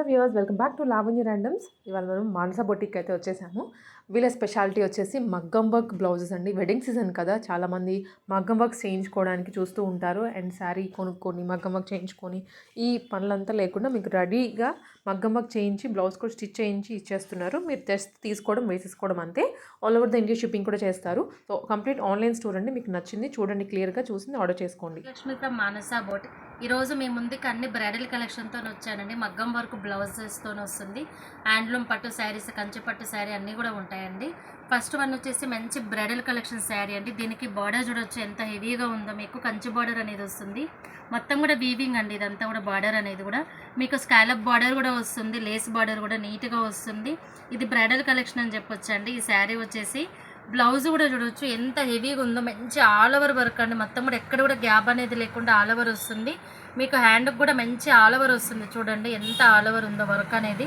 Hello viewers welcome back to Lavanya randoms. ఇవాళ మనం మానస boutique అయితే వచ్చేసాము. వీళ్ళ స్పెషాలిటీ వచ్చేసి మగ్గం వర్క్ బ్లౌజెస్ అండి. వెడ్డింగ్ సీజన్ కదా చాలామంది మగ్గం వర్క్ చేయించుకోవడానికి చూస్తూ ఉంటారు. అండ్ శారీ కొనుక్కొని మగ్గం వర్క్ చేయించుకొని ఈ పనులంతా లేకుండా మీకు రెడీగా మగ్గం వర్క్ చేయించి బ్లౌజ్ కూడా స్టిచ్ చేయించి ఇచ్చేస్తున్నారు. మీరు జస్ట్ తీసుకోవడం వేసేసుకోవడం అంతే. All over the India shipping కూడా చేస్తారు. సో కంప్లీట్ ఆన్లైన్ స్టోర్ అండి. మీకు నచ్చింది చూడండి క్లియర్గా చూసింది ఆర్డర్ చేసుకోండి. లక్ష్మి మానస బొటిక్. ఈరోజు మీ ముందుకు అన్ని బ్రైడల్ కలెక్షన్తో వచ్చానండి. మగ్గం వర్క్ బ్లౌజెస్తో వస్తుంది. హ్యాండ్లూమ్ పట్టు శారీస్ కంచి పట్టు శారీ అన్నీ కూడా ఉంటాయండి. ఫస్ట్ వన్ వచ్చేసి మంచి బ్రైడల్ కలెక్షన్ శారీ అండి. దీనికి బార్డర్ చూడొచ్చు ఎంత హెవీగా ఉందో మీకు. కంచి బార్డర్ అనేది వస్తుంది. మొత్తం కూడా వీవింగ్ అండి. ఇదంతా కూడా బార్డర్ అనేది కూడా. మీకు స్కాలప్ బార్డర్ కూడా వస్తుంది. లేస్ బార్డర్ కూడా నీట్గా వస్తుంది. ఇది బ్రైడల్ కలెక్షన్ అని చెప్పొచ్చండి. ఈ శారీ వచ్చేసి బ్లౌజ్ కూడా చూడొచ్చు. ఎంత హెవీగా ఉందో మంచి ఆల్ ఓవర్ వర్క్ అండి. మొత్తం కూడా ఎక్కడ కూడా గ్యాప్ అనేది లేకుండా ఆల్ ఓవర్ వస్తుంది. మీకు హ్యాండ్కి కూడా మంచి ఆల్ ఓవర్ వస్తుంది చూడండి. ఎంత ఆల్ ఓవర్ ఉందో వర్క్ అనేది.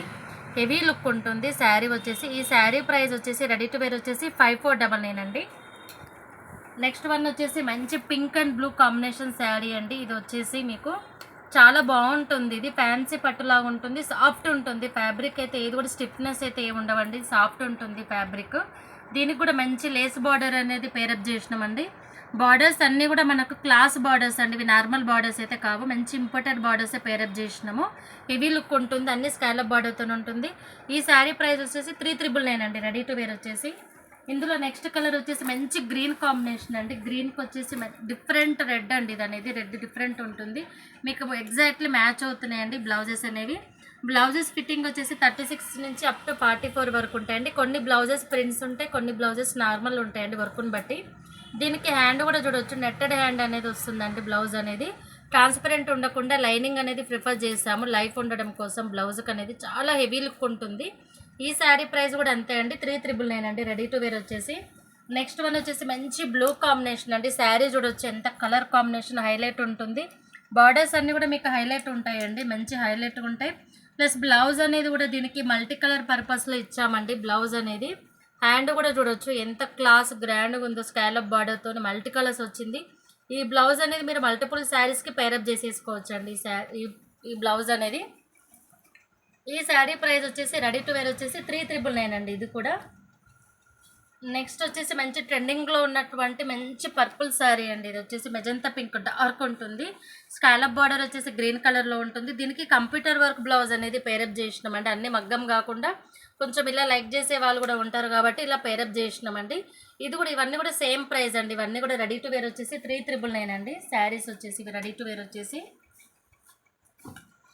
హెవీ లుక్ ఉంటుంది. శారీ వచ్చేసి ఈ శారీ ప్రైస్ వచ్చేసి రెడీ టు వేర్ వచ్చేసి ఫైవ్ ఫోర్ డబల్ నైన్ అండి. నెక్స్ట్ వన్ వచ్చేసి మంచి pink and blue combination saree అండి. ఇది వచ్చేసి మీకు చాలా బాగుంటుంది. ఇది ఫ్యాన్సీ పట్టులాగా ఉంటుంది. సాఫ్ట్ ఉంటుంది. ఫ్యాబ్రిక్ అయితే ఏది కూడా స్టిఫ్నెస్ అయితే ఏమి ఉండవండి. సాఫ్ట్ ఉంటుంది ఫ్యాబ్రిక్ దీనికి కూడా మంచి లేస్ బార్డర్ అనేది పేరప్ చేసినామండి. బార్డర్స్ అన్నీ కూడా మనకు క్లాస్ బార్డర్స్ అండి. ఇవి నార్మల్ బార్డర్స్ అయితే కావు. మంచి ఇంపార్టెంట్ బార్డర్స్ పేరప్ చేసినాము. హెవీ లుక్ ఉంటుంది. అన్ని స్కాలప్ బార్డర్తో ఉంటుంది. ఈ శారీ ప్రైస్ వచ్చేసి త్రీ త్రిబుల్ నైన్ అండి. రెడీ టు వేర్ వచ్చేసి. ఇందులో నెక్స్ట్ కలర్ వచ్చేసి మంచి గ్రీన్ కాంబినేషన్ అండి. గ్రీన్కి వచ్చేసి డిఫరెంట్ రెడ్ అండి. ఇది అనేది రెడ్ డిఫరెంట్ ఉంటుంది. మీకు ఎగ్జాక్ట్లీ మ్యాచ్ అవుతున్నాయండి బ్లౌజెస్ అనేవి. బ్లౌజెస్ ఫిట్టింగ్ వచ్చేసి థర్టీ సిక్స్ నుంచి అప్ టు ఫార్టీ ఫోర్ వరకు ఉంటాయండి. కొన్ని బ్లౌజెస్ ప్రింట్స్ ఉంటాయి కొన్ని బ్లౌజెస్ నార్మల్ ఉంటాయండి వర్క్ని బట్టి. దీనికి హ్యాండ్ కూడా చూడొచ్చు. నెట్టెడ్ హ్యాండ్ అనేది వస్తుందండి బ్లౌజ్ అనేది. ట్రాన్స్పరెంట్ ఉండకుండా లైనింగ్ అనేది ప్రిఫర్ చేసాము లైఫ్ ఉండడం కోసం బ్లౌజ్కి అనేది చాలా హెవీ లుక్ ఉంటుంది. ఈ శారీ ప్రైస్ కూడా అంతే అండి. త్రీ త్రిబుల్ నైన్ అండి. రెడీ టు వేర్ వచ్చేసి. నెక్స్ట్ వన్ వచ్చేసి మంచి బ్లూ కాంబినేషన్ అండి. శారీ చూడొచ్చు. ఎంత కలర్ కాంబినేషన్ హైలైట్ ఉంటుంది. బార్డర్స్ అన్నీ కూడా మీకు హైలైట్ ఉంటాయండి. మంచి హైలైట్ ఉంటాయి. ప్లస్ బ్లౌజ్ అనేది కూడా దీనికి మల్టీ కలర్ పర్పస్లో ఇచ్చామండి. బ్లౌజ్ అనేది హ్యాండ్ కూడా చూడొచ్చు. ఎంత క్లాస్ గ్రాండ్గా ఉందో స్కాలప్ బార్డర్తో మల్టీ కలర్స్ వచ్చింది. ఈ బ్లౌజ్ అనేది మీరు మల్టిపుల్ శారీస్కి పేరప్ చేసేసుకోవచ్చు అండి ఈ ఈ- ఈ బ్లౌజ్ అనేది. ఈ శారీ ప్రైస్ వచ్చేసి రెడీ టు వేర్ వచ్చేసి త్రీ త్రిబుల్ నైన్ అండి. ఇది కూడా నెక్స్ట్ వచ్చేసి మంచి ట్రెండింగ్లో ఉన్నటువంటి మంచి పర్పుల్ శారీ అండి. ఇది వచ్చేసి మెజంతా పింక్ డార్క్ ఉంటుంది. స్కాలప్ బార్డర్ వచ్చేసి గ్రీన్ కలర్లో ఉంటుంది. దీనికి కంప్యూటర్ వర్క్ బ్లౌజ్ అనేది పేరప్ చేసినామండి. అన్ని మగ్గం కాకుండా కొంచెం ఇలా లైక్ చేసే వాళ్ళు కూడా ఉంటారు కాబట్టి ఇలా పేరప్ చేసినామండి. ఇది కూడా ఇవన్నీ కూడా సేమ్ ప్రైస్ అండి. ఇవన్నీ కూడా రెడీ టు వేర్ వచ్చేసి త్రీ త్రిబుల్ నైన్ అండి. శారీస్ వచ్చేసి ఇవి రెడీ టు వేర్ వచ్చేసి.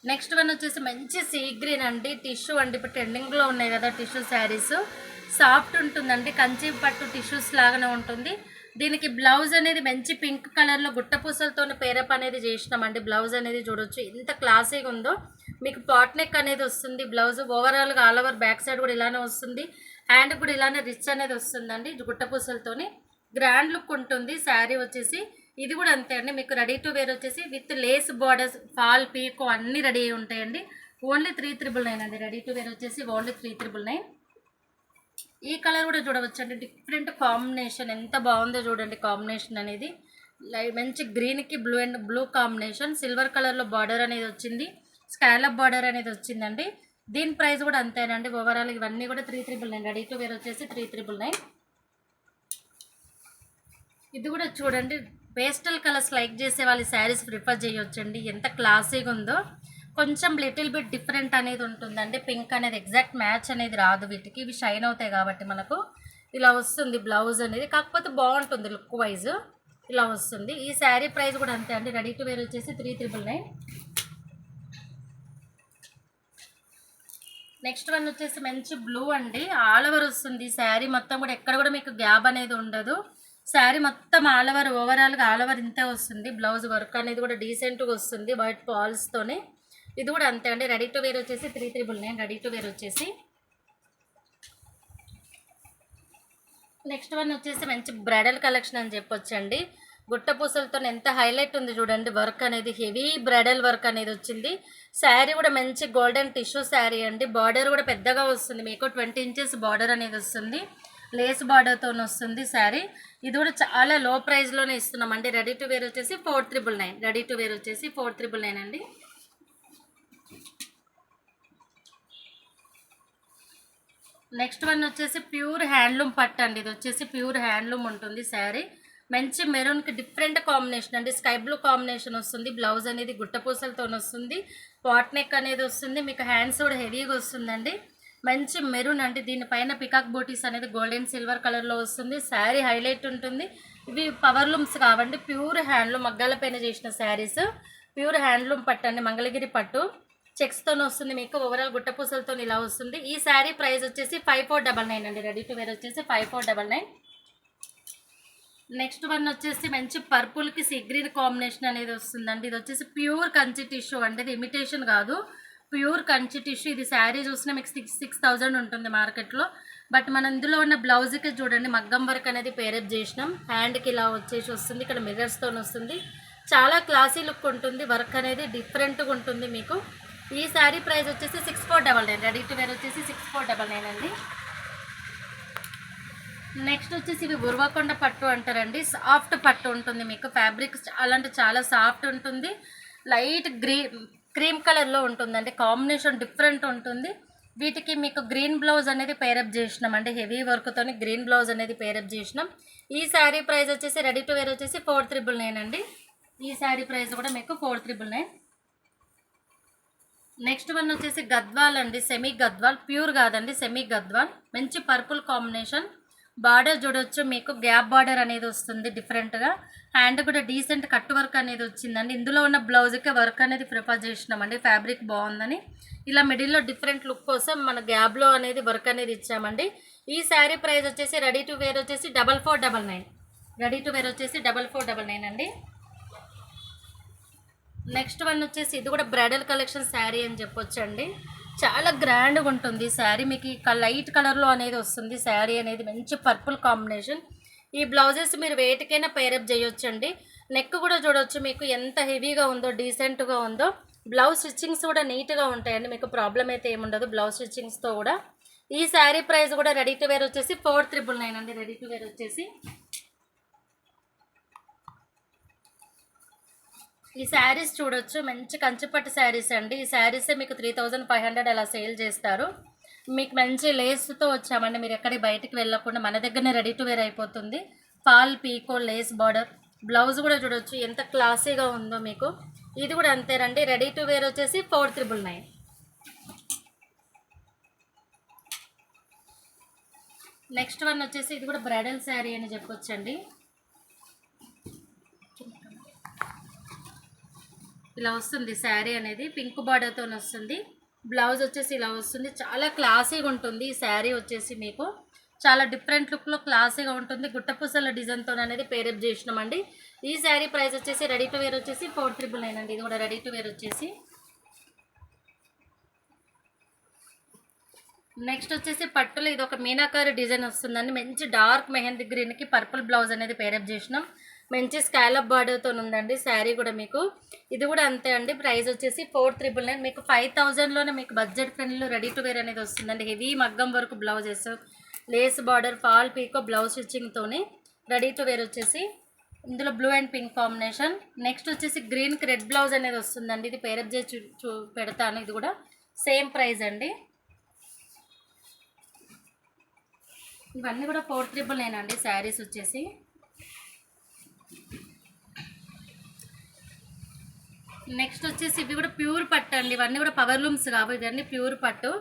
నెక్స్ట్ వన్ వచ్చేసి మంచి సీ గ్రీన్ అండి. టిష్యూ అండి. ఇప్పుడు ట్రెండింగ్లో ఉన్నాయి కదా టిష్యూ శారీస్. సాఫ్ట్ ఉంటుందండి కంచి పట్టు టిష్యూస్ లాగానే ఉంటుంది. దీనికి బ్లౌజ్ అనేది మంచి పింక్ కలర్లో గుట్టపూసలతో పేరప్ అనేది చేసినామండి. బ్లౌజ్ అనేది చూడొచ్చు ఎంత క్లాసీగా ఉందో. మీకు పాట్ నెక్ అనేది వస్తుంది బ్లౌజ్ ఓవరాల్గా ఆల్ ఓవర్ బ్యాక్ సైడ్ కూడా ఇలానే వస్తుంది. హ్యాండ్ కూడా ఇలానే రిచ్ అనేది వస్తుందండి గుట్టపూసలతోని గ్రాండ్ లుక్ ఉంటుంది శారీ వచ్చేసి. ఇది కూడా అంతే అండి మీకు రెడీ టు వేర్ వచ్చేసి with lace borders fall pico అన్నీ రెడీ అయి ఉంటాయండి. ఓన్లీ త్రీ త్రిబుల్ నైన్ అండి రెడీ టు వేర్ వచ్చేసి ఓన్లీ త్రీ త్రిబుల్ నైన్ ఈ కలర్ కూడా చూడవచ్చు అండి డిఫరెంట్ కాంబినేషన్ ఎంత బాగుందో చూడండి కాంబినేషన్ అనేది. లై- మంచి గ్రీన్కి blue and blue combination silver కలర్లో బార్డర్ అనేది వచ్చింది. స్కాలప్ బార్డర్ అనేది వచ్చిందండి. దీని ప్రైస్ కూడా అంతేనండి. ఓవరాల్ ఇవన్నీ కూడా three triple nine ready to wear వచ్చేసి త్రీ త్రిబుల్ నైన్ ఇది కూడా చూడండి. పేస్టల్ కలర్స్ లైక్ చేసే వాళ్ళు శారీస్ ప్రిఫర్ చేయొచ్చండి. ఎంత క్లాసీగా ఉందో. కొంచెం లిటిల్ బిట్ డిఫరెంట్ అనేది ఉంటుందండి. పింక్ అనేది ఎగ్జాక్ట్ మ్యాచ్ అనేది రాదు వీటికి. ఇవి షైన్ అవుతాయి కాబట్టి మనకు ఇలా వస్తుంది బ్లౌజ్ అనేది. కాకపోతే బాగుంటుంది లుక్ వైజ్. ఇలా వస్తుంది. ఈ శారీ ప్రైస్ కూడా అంతే అండి. రెడీ టు వేర్ వచ్చేసి three triple nine. Next one వచ్చేసి మంచి బ్లూ అండి. ఆల్ ఓవర్ వస్తుంది శారీ మొత్తం కూడా. ఎక్కడ కూడా మీకు గ్యాప్ అనేది ఉండదు. శారీ మొత్తం ఆల్ ఓవర్ ఓవరాల్గా ఆల్ ఓవర్ ఇంతే వస్తుంది. బ్లౌజ్ వర్క్ అనేది కూడా డీసెంట్గా వస్తుంది. వైట్ పాల్స్తోనే ఇది కూడా అంతే అండి. రెడీ టు వేర్ వచ్చేసి three triple nine. Ready to wear వచ్చేసి నెక్స్ట్ వన్ వచ్చేసి మంచి బ్రైడల్ కలెక్షన్ అని చెప్పొచ్చండి. గుట్ట పూసలతో ఎంత హైలైట్ ఉంది చూడండి. వర్క్ అనేది హెవీ బ్రైడల్ వర్క్ అనేది వచ్చింది. శారీ కూడా మంచి గోల్డెన్ టిష్యూ శారీ అండి. బార్డర్ కూడా పెద్దగా వస్తుంది. మీకు ట్వంటీ ఇంచెస్ బార్డర్ అనేది వస్తుంది. లేస్ బార్డర్తో వస్తుంది శారీ. ఇది కూడా చాలా లో ప్రైస్లోనే ఇస్తున్నామండి. రెడీ టు వేర్ వచ్చేసి four triple nine. Ready to wear వచ్చేసి ఫోర్ త్రిబుల్ నైన్ అండి. నెక్స్ట్ వన్ వచ్చేసి ప్యూర్ హ్యాండ్లూమ్ పట్ అండి. ఇది వచ్చేసి ప్యూర్ హ్యాండ్లూమ్ ఉంటుంది శారీ. మంచి మెరూన్కి డిఫరెంట్ కాంబినేషన్ అండి. స్కై బ్లూ కాంబినేషన్ వస్తుంది. బ్లౌజ్ అనేది గుట్టపూసలతో వస్తుంది. పాట్ నెక్ అనేది వస్తుంది. మీకు హ్యాండ్స్ కూడా హెవీగా వస్తుందండి. మంచి మెరూన్ అంటే దీనిపైన పికాక్ బూటీస్ అనేది గోల్డెన్ సిల్వర్ కలర్లో వస్తుంది. శారీ హైలైట్ ఉంటుంది. ఇవి పవర్ లూమ్స్ కావండి. ప్యూర్ హ్యాండ్లూమ్ మగ్గాల పైన చేసిన శారీస్. ప్యూర్ హ్యాండ్లూమ్ పట్టు అండి. మంగళగిరి పట్టు. చెక్స్తోనే వస్తుంది మీకు ఓవరాల్ గుట్టపూసలతో ఇలా వస్తుంది. ఈ శారీ ప్రైస్ వచ్చేసి ఫైవ్ ఫోర్ డబల్ నైన్ అండి. రెడీ టు వేర్ వచ్చేసి five four double nine. Next one వచ్చేసి మంచి పర్పుల్కి సీ గ్రీన్ కాంబినేషన్ అనేది వస్తుందండి. ఇది వచ్చేసి ప్యూర్ కంచి టిష్యూ అంటే ఇది ఇమిటేషన్ కాదు. Pure Kanchi tissue. ఇది శారీ చూసినా మీకు సిక్స్ సిక్స్ థౌజండ్ ఉంటుంది మార్కెట్లో. బట్ మన ఇందులో ఉన్న బ్లౌజ్కి చూడండి మగ్గం వర్క్ అనేది పేరప్ చేసినాం. హ్యాండ్కి ఇలా వచ్చేసి వస్తుంది. ఇక్కడ మిర్రర్స్తో వస్తుంది. చాలా క్లాసీ లుక్ ఉంటుంది. వర్క్ అనేది డిఫరెంట్గా ఉంటుంది మీకు. ఈ శారీ ప్రైస్ వచ్చేసి six four double nine. Ready to wear వచ్చేసి సిక్స్ ఫోర్ డబల్ నైన్ అండి. నెక్స్ట్ వచ్చేసి ఇవి ఉర్వకొండ పట్టు అంటారండి. సాఫ్ట్ పట్టు ఉంటుంది మీకు. ఫ్యాబ్రిక్ చాలా అంటే చాలా సాఫ్ట్ ఉంటుంది. లైట్ గ్రీ క్రీమ్ కలర్లో ఉంటుందండి. కాంబినేషన్ డిఫరెంట్ ఉంటుంది. వీటికి మీకు గ్రీన్ బ్లౌజ్ అనేది పేరప్ చేసినాం అంటే హెవీ వర్క్తోని గ్రీన్ బ్లౌజ్ అనేది పేరప్ చేసినాం. ఈ శారీ ప్రైస్ వచ్చేసి రెడీ టు వేర్ వచ్చేసి ఫోర్ త్రిబుల్ నైన్ అండి. ఈ శారీ ప్రైస్ కూడా మీకు four triple nine. Next one వచ్చేసి గద్వాల్ అండి సెమీ గద్వాల్ ప్యూర్ కాదండి సెమీ గద్వాల్. మంచి పర్పుల్ కాంబినేషన్. బార్డర్ చూడొచ్చు మీకు గ్యాప్ బార్డర్ అనేది వస్తుంది డిఫరెంట్గా హ్యాండ్ కూడా డీసెంట్ కట్ వర్క్ అనేది వచ్చిందండి. ఇందులో ఉన్న బ్లౌజ్కే వర్క్ అనేది ప్రిఫర్ చేసినామండి ఫ్యాబ్రిక్ బాగుందని. ఇలా మిడిల్లో డిఫరెంట్ లుక్ కోసం మన గ్యాబ్లో అనేది వర్క్ అనేది ఇచ్చామండి. ఈ శారీ ప్రైస్ వచ్చేసి రెడీ టు వేర్ వచ్చేసి double four double nine ready to wear వచ్చేసి డబల్ ఫోర్ డబల్ నైన్ అండి. నెక్స్ట్ వన్ వచ్చేసి ఇది కూడా బ్రైడల్ కలెక్షన్ శారీ అని చెప్పొచ్చండి. చాలా గ్రాండ్గా ఉంటుంది శారీ. మీకు లైట్ కలర్లో అనేది వస్తుంది శారీ అనేది. మంచి పర్పుల్ కాంబినేషన్. ఈ బ్లౌజెస్ మీరు వేటికైనా పేరప్ చేయొచ్చండి. నెక్ కూడా చూడొచ్చు మీకు ఎంత హెవీగా ఉందో డీసెంట్గా ఉందో. బ్లౌజ్ స్టిచ్చింగ్స్ కూడా నీట్గా ఉంటాయండి. మీకు ప్రాబ్లం అయితే ఏముండదు బ్లౌజ్ స్టిచ్చింగ్స్తో కూడా. ఈ శారీ ప్రైస్ కూడా రెడీ టు వేర్ వచ్చేసి ఫోర్ త్రిబుల్ నైన్ అండి. రెడీ టు వేర్ వచ్చేసి ఈ శారీస్ చూడొచ్చు. మంచి కంచిపట్టు శారీస్ అండి. ఈ శారీసే మీకు త్రీ థౌజండ్ ఫైవ్ హండ్రెడ్ అలా సేల్ చేస్తారు. మీకు మంచి లేస్తో వచ్చామండి. మీరు ఎక్కడికి బయటకు వెళ్ళకుండా మన దగ్గరనే రెడీ టు వేర్ అయిపోతుంది. Fall pico lace border blouse కూడా చూడొచ్చు. ఎంత క్లాసీగా ఉందో మీకు. ఇది కూడా అంతేనండి. రెడీ టు వేర్ వచ్చేసి four triple nine. Next one వచ్చేసి ఇది కూడా బ్రైడల్ శారీ అని చెప్పొచ్చండి. ఇలా వస్తుంది శారీ అనేది పింక్ బార్డర్తో వస్తుంది. బ్లౌజ్ వచ్చేసి ఇలా వస్తుంది. చాలా క్లాసీగా ఉంటుంది ఈ శారీ వచ్చేసి మీకు. చాలా డిఫరెంట్ లుక్లో క్లాసీగా ఉంటుంది. గుట్టపూసల డిజైన్తో అనేది పేరప్ చేసినామండి. ఈ శారీ ప్రైస్ వచ్చేసి రెడీ టు వేర్ వచ్చేసి ఫోర్ ట్రిపుల్ నైన్ అండి. ఇది కూడా రెడీ టు వేర్ వచ్చేసి. నెక్స్ట్ వచ్చేసి పట్టులో ఇది ఒక మీనాకారి డిజైన్ వస్తుందండి. మంచి డార్క్ మెహందీ గ్రీన్కి పర్పుల్ బ్లౌజ్ అనేది పేరప్ చేసినాం. మంచి స్కాలప్ బార్డర్తో ఉందండి శారీ కూడా మీకు. ఇది కూడా అంతే అండి ప్రైస్ వచ్చేసి ఫోర్ త్రిబుల్ నైన్. మీకు ఫైవ్ థౌజండ్లోనే మీకు budget friendly ready to wear అనేది వస్తుందండి. హెవీ మగ్గం వరకు blouses lace border fall pico blouse స్టిచ్చింగ్తోని ready to wear వచ్చేసి ఇందులో blue and pink combination next వచ్చేసి గ్రీన్కి రెడ్ బ్లౌజ్ అనేది వస్తుందండి. ఇది పేరప్ చేసి చూ చూ పెడతాను. ఇది కూడా సేమ్ ప్రైస్ అండి. ఇవన్నీ కూడా ఫోర్ త్రిబుల్ నైన్ అండి శారీస్ వచ్చేసి. నెక్స్ట్ వచ్చేసి ఇవి కూడా ప్యూర్ పట్టు అండి. ఇవన్నీ కూడా పవర్ లూమ్స్ కావు. ఇవన్నీ ప్యూర్ పట్టు.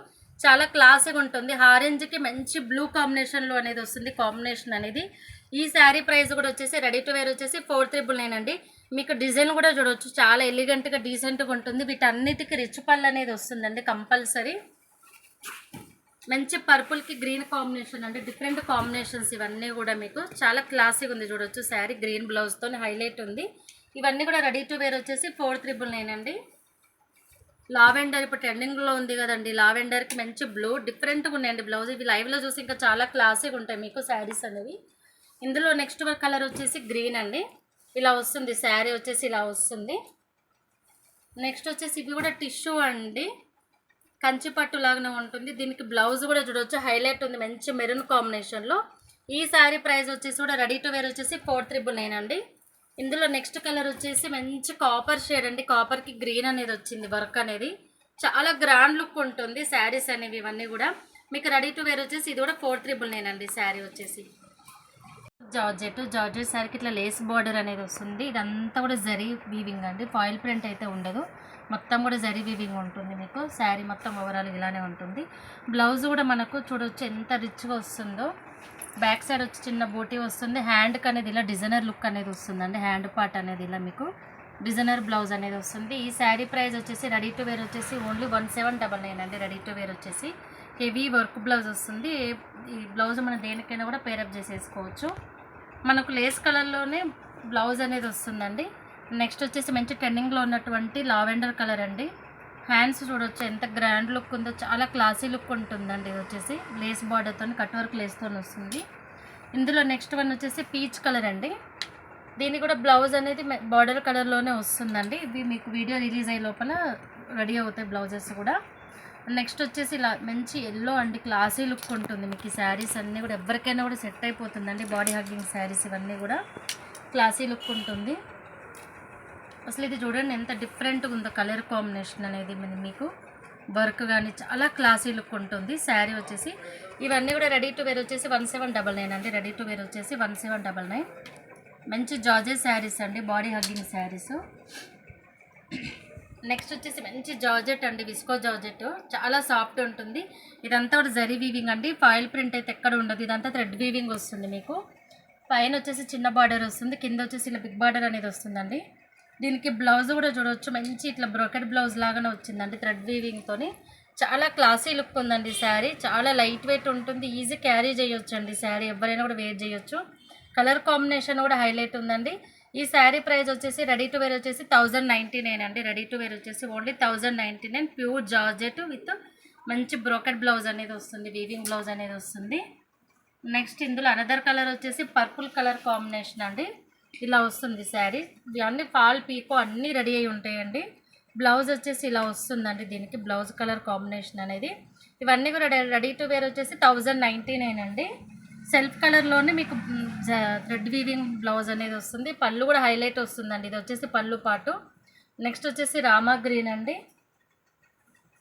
చాలా క్లాస్గా ఉంటుంది. ఆరెంజ్కి మంచి బ్లూ కాంబినేషన్లో అనేది వస్తుంది. కాంబినేషన్ అనేది. ఈ శారీ ప్రైస్ కూడా వచ్చేసి రెడీ టు వేర్ వచ్చేసి ఫోర్ త్రిబుల్ నైన్ అండి. మీకు డిజైన్ కూడా చూడవచ్చు చాలా ఎలిగెంట్గా డీసెంట్గా ఉంటుంది. వీటన్నిటికి రిచ్ పళ్ళు అనేది వస్తుందండి కంపల్సరీ మంచి పర్పుల్కి గ్రీన్ కాంబినేషన్ అండి. డిఫరెంట్ కాంబినేషన్స్ ఇవన్నీ కూడా మీకు. చాలా క్లాసీగా ఉంది చూడొచ్చు. శారీ గ్రీన్ బ్లౌజ్తో హైలైట్ ఉంది. ఇవన్నీ కూడా రెడీ టు వేర్ వచ్చేసి ఫోర్ త్రిబుల్ నైన్ అండి. లావెండర్ ఇప్పుడు ట్రెండింగ్లో ఉంది కదండి. లావెండర్కి మంచి బ్లూ డిఫరెంట్గా ఉన్నాయండి బ్లౌజ్. ఇవి లైవ్లో చూసి ఇంకా చాలా క్లాసీగా ఉంటాయి మీకు శారీస్ అనేవి. ఇందులో నెక్స్ట్ కలర్ వచ్చేసి గ్రీన్ అండి. ఇలా వస్తుంది శారీ వచ్చేసి ఇలా వస్తుంది. నెక్స్ట్ వచ్చేసి ఇవి కూడా టిష్యూ అండి. కంచి పట్టు లాగానే ఉంటుంది. దీనికి బ్లౌజ్ కూడా చూడవచ్చు హైలైట్ ఉంది మంచి మెరూన్ కాంబినేషన్లో ఈ శారీ ప్రైస్ వచ్చేసి కూడా రెడీ టు వేర్ వచ్చేసి ఫోర్ త్రిబుల్ నైన్ అండి. ఇందులో నెక్స్ట్ కలర్ వచ్చేసి మంచి కాపర్ షేడ్ అండి. కాపర్కి గ్రీన్ అనేది వచ్చింది వర్క్ అనేది. చాలా గ్రాండ్ లుక్ ఉంటుంది శారీస్ అనేవి ఇవన్నీ కూడా. మీకు రెడీ టు వేర్ వచ్చేసి ఇది కూడా ఫోర్ త్రిబుల్ నైన్ అండి శారీ వచ్చేసి. జార్జెట్ జార్జెట్ శారీకి ఇట్లా లేస్ బార్డర్ అనేది వస్తుంది. ఇదంతా కూడా జరీ వీవింగ్ అండి. ఫాయిల్ ప్రింట్ అయితే ఉండదు. మొత్తం కూడా జరీ వీవింగ్ ఉంటుంది మీకు. శారీ మొత్తం ఓవరాల్ ఇలానే ఉంటుంది. బ్లౌజ్ కూడా మనకు చూడొచ్చు ఎంత రిచ్గా వస్తుందో. బ్యాక్ సైడ్ వచ్చి చిన్న బోటీ వస్తుంది. హ్యాండ్కి అనేది ఇలా డిజైనర్ లుక్ అనేది వస్తుందండి. హ్యాండ్ పార్ట్ అనేది ఇలా మీకు డిజైనర్ బ్లౌజ్ అనేది వస్తుంది. ఈ శారీ ప్రైస్ వచ్చేసి రెడీ టు వేర్ వచ్చేసి only one seven double nine అండి. రెడీ టు వేర్ వచ్చేసి హెవీ వర్క్ బ్లౌజ్ వస్తుంది. ఈ బ్లౌజ్ మనం దేనికైనా కూడా పేరప్ చేసేసుకోవచ్చు. మనకు లేస్ కలర్లోనే బ్లౌజ్ అనేది వస్తుందండి. నెక్స్ట్ వచ్చేసి మంచి ట్రెండింగ్లో ఉన్నటువంటి లావెండర్ కలర్ అండి. హ్యాండ్స్ చూడొచ్చు ఎంత గ్రాండ్ లుక్ ఉందో చాలా క్లాసీ లుక్ ఉంటుందండి ఇది వచ్చేసి. లేస్ బార్డర్తో కట్ వర్క్ లేస్తో వస్తుంది. ఇందులో నెక్స్ట్ వన్ వచ్చేసి పీచ్ కలర్ అండి. దీని కూడా బ్లౌజ్ అనేది బార్డర్ కలర్లోనే వస్తుందండి. ఇది మీకు వీడియో రిలీజ్ అయ్యే లోపల రెడీ అవుతాయి బ్లౌజెస్ కూడా. నెక్స్ట్ వచ్చేసి ఇలా మంచి ఎల్లో అండి క్లాసీ లుక్ ఉంటుంది మీకు ఈ శారీస్ అన్నీ కూడా. ఎవరికైనా కూడా సెట్ అయిపోతుందండి బాడీ హగ్గింగ్ శారీస్ ఇవన్నీ కూడా. క్లాసీ లుక్ ఉంటుంది. అసలు ఇది చూడండి ఎంత డిఫరెంట్గా ఉందో కలర్ కాంబినేషన్ అనేది మీకు వర్క్ కానీ చాలా క్లాసీ లుక్ ఉంటుంది. శారీ వచ్చేసి ఇవన్నీ కూడా రెడీ టు వేర్ వచ్చేసి వన్ సెవెన్ డబల్ నైన్ అండి. రెడీ టు వేర్ వచ్చేసి వన్ సెవెన్ డబల్ నైన్ మంచి జార్జెస్ శారీస్ అండి బాడీ హగ్గింగ్ శారీస్ నెక్స్ట్ వచ్చేసి మంచి జార్జెట్ అండి విస్కో జార్జెట్. చాలా సాఫ్ట్ ఉంటుంది. ఇదంతా కూడా జరీ వీవింగ్ అండి. ఫాయిల్ ప్రింట్ అయితే ఎక్కడ ఉండదు. ఇదంతా థ్రెడ్ వీవింగ్ వస్తుంది మీకు. పైన వచ్చేసి చిన్న బార్డర్ వస్తుంది. కింద వచ్చేసి ఇలా బిగ్ బార్డర్ అనేది వస్తుందండి. దీనికి బ్లౌజ్ కూడా చూడవచ్చు మంచి ఇట్లా బ్రొకెట్ బ్లౌజ్ లాగానే వచ్చిందండి థ్రెడ్ వీవింగ్తోని చాలా క్లాసీ లుక్ ఉందండి శారీ. చాలా లైట్ వెయిట్ ఉంటుంది. ఈజీ క్యారీ చేయొచ్చు అండి శారీ. ఎవరైనా కూడా వేర్ చేయొచ్చు. కలర్ కాంబినేషన్ కూడా హైలైట్ ఉందండి. ఈ శారీ ప్రైస్ వచ్చేసి రెడీ టు వేర్ వచ్చేసి థౌజండ్ నైంటీ నైన్ అండి. రెడీ టు వేర్ వచ్చేసి only thousand ninety nine. Pure georgette with మంచి బ్రోకెట్ బ్లౌజ్ అనేది వస్తుంది. వీవింగ్ బ్లౌజ్ అనేది వస్తుంది. నెక్స్ట్ ఇందులో అనదర్ కలర్ వచ్చేసి పర్పుల్ కలర్ కాంబినేషన్ అండి. ఇలా వస్తుంది శారీ. ఇవన్నీ ఫాల్ పీకో అన్నీ రెడీ అయి ఉంటాయండి. బ్లౌజ్ వచ్చేసి ఇలా వస్తుందండి దీనికి. బ్లౌజ్ కలర్ కాంబినేషన్ అనేది. ఇవన్నీ కూడా రెడీ టు వేర్ వచ్చేసి థౌజండ్ నైంటీ నైన్ అండి. సెల్ఫ్ కలర్లోనే మీకు థ్రెడ్ వీవింగ్ బ్లౌజ్ అనేది వస్తుంది. పళ్ళు కూడా హైలైట్ వస్తుందండి. ఇది వచ్చేసి పళ్ళు పాటు. నెక్స్ట్ వచ్చేసి రామా గ్రీన్ అండి.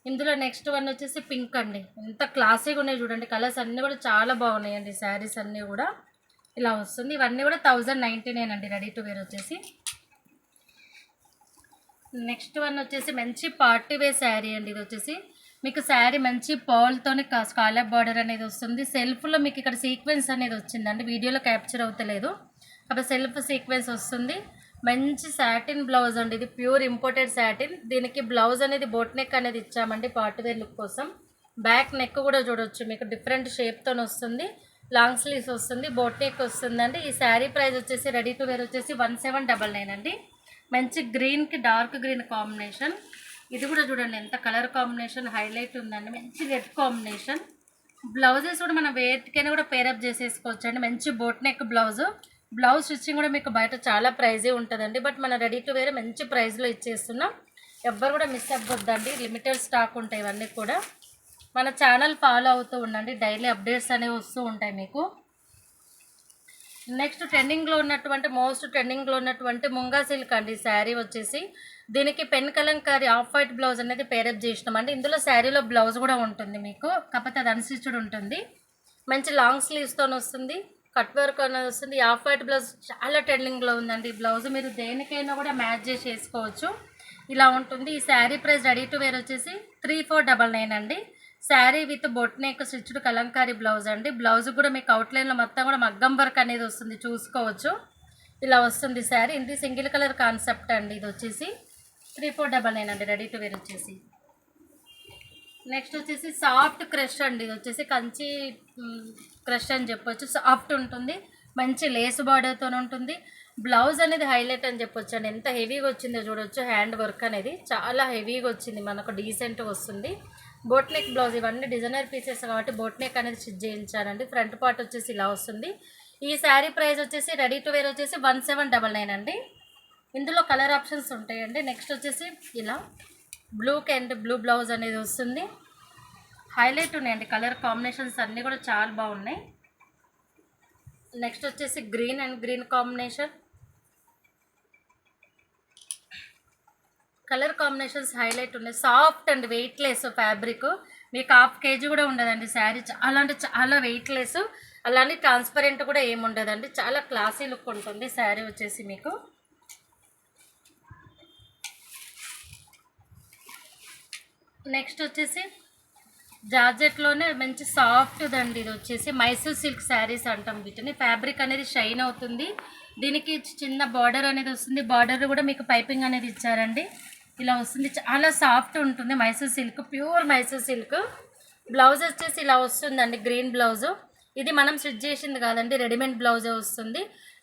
ఇందులో నెక్స్ట్ వన్ వచ్చేసి పింక్ అండి. ఎంత క్లాసీగా ఉన్నాయి చూడండి. కలర్స్ అన్నీ కూడా చాలా బాగున్నాయండి. శారీస్ అన్నీ కూడా. ఇలా వస్తుంది. ఇవన్నీ కూడా థౌజండ్ నైంటీ నైన్ అండి. రెడీ టు వేర్ వచ్చేసి. నెక్స్ట్ వన్ వచ్చేసి మంచి పార్టీ వేర్ శారీ అండి ఇది వచ్చేసి. మీకు శారీ మంచి పాల్తోని స్కాలప్ బార్డర్ అనేది వస్తుంది. సెల్ఫ్లో మీకు ఇక్కడ సీక్వెన్స్ అనేది వచ్చిందండి. వీడియోలో క్యాప్చర్ అవుతలేదు. అప్పుడు సెల్ఫ్ సీక్వెన్స్ వస్తుంది. మంచి శాటిన్ బ్లౌజ్ అండి. ఇది ప్యూర్ ఇంపోర్టెడ్ శాటిన్ దీనికి బ్లౌజ్ అనేది బోట్ నెక్ అనేది ఇచ్చామండి. పార్టీ వేర్ లుక్ కోసం. బ్యాక్ నెక్ కూడా చూడొచ్చు. మీకు డిఫరెంట్ షేప్తో వస్తుంది. లాంగ్ స్లీవ్స్ వస్తుంది బోటేక్ వస్తుందండి. ఈ శారీ ప్రైస్ వచ్చేసి రెడీ టు వేర్ వచ్చేసి వన్ సెవెన్ డబల్ నైన్ అండి. మంచి గ్రీన్కి డార్క్ గ్రీన్ కాంబినేషన్ ఇది కూడా చూడండి ఎంత కలర్ కాంబినేషన్ హైలైట్ ఉందండి. మంచి రెడ్ కాంబినేషన్ బ్లౌజెస్ కూడా మనం వేటికైనా కూడా పేరప్ చేసేసుకోవచ్చు అండి మంచి boat neck blouse blouse stitching కూడా మీకు బయట చాలా ప్రైజే ఉంటుందండి. బట్ మన రెడీ టు వేర్ మంచి ప్రైస్లో ఇచ్చేస్తున్నాం. ఎవ్వరు కూడా మిస్ అవ్వద్దండి. లిమిటెడ్ స్టాక్ ఉంటాయి ఇవన్నీ కూడా. మన ఛానల్ ఫాలో అవుతూ ఉండండి. డైలీ అప్డేట్స్ అనేవి వస్తూ ఉంటాయి మీకు. నెక్స్ట్ ట్రెండింగ్లో ఉన్నటువంటి మోస్ట్ ట్రెండింగ్లో ఉన్నటువంటి ముంగా సిల్క్ అండి. శారీ వచ్చేసి దీనికి pen kalamkari off white blouse అనేది పేరప్ చేసినాం అండి ఇందులో శారీలో బ్లౌజ్ కూడా ఉంటుంది మీకు. కాకపోతే అది అన్స్టిచ్డ్ ఉంటుంది. మంచి లాంగ్ స్లీవ్స్తో వస్తుంది. కట్ వర్క్ అనేది వస్తుంది. ఆఫ్ వైట్ బ్లౌజ్ చాలా ట్రెండింగ్లో ఉందండి. ఈ బ్లౌజ్ మీరు దేనికైనా కూడా మ్యాచ్ చేసి వేసుకోవచ్చు. ఇలా ఉంటుంది. ఈ sari price ready to wear వచ్చేసి త్రీ ఫోర్ డబల్ నైన్ అండి. Sari with boat neck stitched kalamkari blouse అండి. బ్లౌజ్ కూడా మీకు అవుట్లైన్లో మొత్తం కూడా మగ్గం వర్క్ అనేది వస్తుంది. చూసుకోవచ్చు. ఇలా వస్తుంది శారీ. ఇది సింగిల్ కలర్ కాన్సెప్ట్ అండి. ఇది వచ్చేసి త్రీ ఫోర్ డబల్ నైన్ అండి. రెడీ టు వేర్ వచ్చేసి. నెక్స్ట్ వచ్చేసి సాఫ్ట్ క్రష్ అండి. ఇది వచ్చేసి కంచి క్రష్ అని చెప్పొచ్చు. సాఫ్ట్ ఉంటుంది. మంచి లేస్ బార్డర్తో ఉంటుంది. బ్లౌజ్ అనేది హైలైట్ అని చెప్పొచ్చు అండి. ఎంత హెవీగా వచ్చిందో చూడొచ్చు. హ్యాండ్ వర్క్ అనేది చాలా హెవీగా వచ్చింది. మనకు డీసెంట్గా వస్తుంది. బోట్ నెక్ బ్లౌజ్ ఇవన్నీ డిజైనర్ పీసెస్ కాబట్టి బోట్ నెక్ అనేది స్టిచ్ చేయించానండి. ఫ్రంట్ పార్ట్ వచ్చేసి ఇలా వస్తుంది. ఈ శారీ ప్రైస్ వచ్చేసి రెడీ టు వేర్ వచ్చేసి వన్ సెవెన్ డబల్ నైన్ అండి. ఇందులో కలర్ ఆప్షన్స్ ఉంటాయండి. నెక్స్ట్ వచ్చేసి ఇలా బ్లూ అండ్ బ్లూ బ్లౌజ్ అనేది వస్తుంది. హైలైట్ ఉన్నాయండి. కలర్ కాంబినేషన్స్ అన్నీ కూడా చాలా బాగున్నాయి. నెక్స్ట్ వచ్చేసి green and green combination. Colour combinations highlight ఉన్నాయి. Soft and weightless fabric. మీకు హాఫ్ కేజీ కూడా ఉండదండి శారీ. చాలా అంటే చాలా వెయిట్లెస్. అలానే ట్రాన్స్పరెంట్ కూడా ఏముండదండి చాలా క్లాసీ లుక్ ఉంటుంది శారీ వచ్చేసి మీకు. నెక్స్ట్ వచ్చేసి జార్జెట్లోనే మంచి సాఫ్ట్ దండి ఇది వచ్చేసి. మైసూర్ సిల్క్ శారీస్ అంటాం వీటిని. ఫ్యాబ్రిక్ అనేది షైన్ అవుతుంది. దీనికి చిన్న బార్డర్ అనేది వస్తుంది. బార్డర్ కూడా మీకు పైపింగ్ అనేది ఇచ్చారండి. ఇలా వస్తుంది. చాలా సాఫ్ట్ ఉంటుంది. Mysore silk pure Mysore silk. Blouse వచ్చేసి ఇలా వస్తుందండి గ్రీన్ బ్లౌజ్ ఇది మనం స్టిచ్ చేసింది కాదండి రెడీమేడ్ బ్లౌజే వస్తుంది.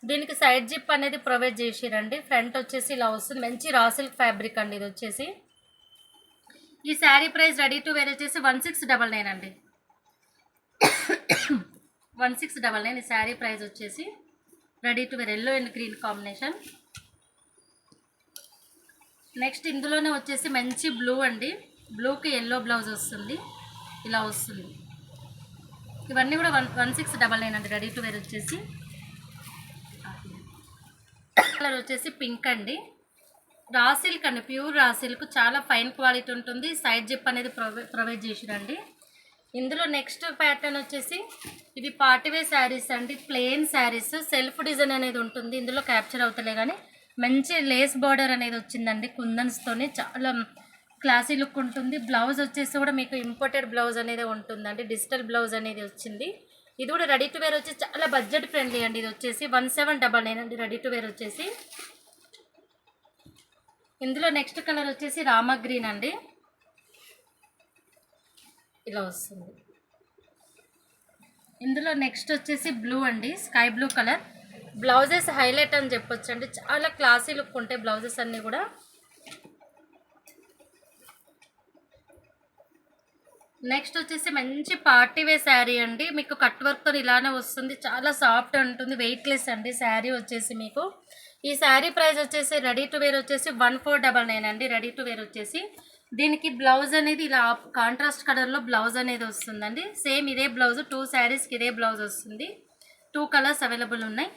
దీనికి సైడ్ జిప్ అనేది ప్రొవైడ్ చేసిరండి. ఫ్రంట్ వచ్చేసి ఇలా వస్తుంది. మంచి రా సిల్క్ ఫ్యాబ్రిక్ అండి ఇది వచ్చేసి. ఈ sari price ready to wear వచ్చేసి వన్ సిక్స్ డబల్ నైన్ అండి. వన్ సిక్స్ డబల్ నైన్ ఈ శారీ ప్రైస్ వచ్చేసి ready to wear yellow and green combination. Next ఇందులోనే వచ్చేసి మంచి బ్లూ అండి. బ్లూకి ఎల్లో బ్లౌజ్ వస్తుంది. ఇలా వస్తుంది. ఇవన్నీ కూడా one one six double nine అండి. రెడీ టు వేర్ వచ్చేసి. కలర్ వచ్చేసి పింక్ అండి. రా సిల్క్ అండి. Pure raw silk. చాలా ఫైన్ క్వాలిటీ ఉంటుంది. సైడ్ జిప్ అనేది ప్రొవై ప్రొవైడ్ చేసిరండి. ఇందులో నెక్స్ట్ ప్యాటర్న్ వచ్చేసి ఇవి పార్టీవే శారీస్ అండి. ప్లెయిన్ శారీస్. సెల్ఫ్ డిజైన్ అనేది ఉంటుంది. ఇందులో క్యాప్చర్ అవుతలే కానీ మంచి లేస్ బార్డర్ అనేది వచ్చిందండి కుందన్స్తోనే. చాలా క్లాసీ లుక్ ఉంటుంది. బ్లౌజ్ వచ్చేసి కూడా మీకు ఇంపోర్టెడ్ బ్లౌజ్ అనేది ఉంటుందండి. డిజిటల్ బ్లౌజ్ అనేది వచ్చింది. ఇది కూడా రెడీ టు వేర్ వచ్చి చాలా బడ్జెట్ ఫ్రెండ్లీ అండి. ఇది వచ్చేసి వన్ సెవెన్ డబల్ నైన్ అండి. రెడీ టు వేర్ వచ్చేసి. ఇందులో నెక్స్ట్ కలర్ వచ్చేసి రామ గ్రీన్ అండి. ఇలా వస్తుంది. ఇందులో నెక్స్ట్ వచ్చేసి బ్లూ అండి. Sky blue colour. Blouses highlight అని చెప్పొచ్చు అండి చాలా క్లాసీ లుక్ ఉంటాయి బ్లౌజెస్ అన్నీ కూడా. నెక్స్ట్ వచ్చేసి మంచి పార్టీ వే శారీ అండి. మీకు కట్ వర్క్తో ఇలానే వస్తుంది. చాలా సాఫ్ట్ ఉంటుంది. వెయిట్లెస్ అండి శారీ వచ్చేసి మీకు. ఈ శారీ ప్రైస్ వచ్చేసి రెడీ టు వేర్ వచ్చేసి వన్ ఫోర్ డబల్ నైన్ అండి. రెడీ టు వేర్ వచ్చేసి. దీనికి బ్లౌజ్ అనేది ఇలా కాంట్రాస్ట్ కలర్లో బ్లౌజ్ అనేది వస్తుందండి. సేమ్ ఇదే బ్లౌజ్ టూ శారీస్కి ఇదే బ్లౌజ్ వస్తుంది. టూ కలర్స్ అవైలబుల్ ఉన్నాయి.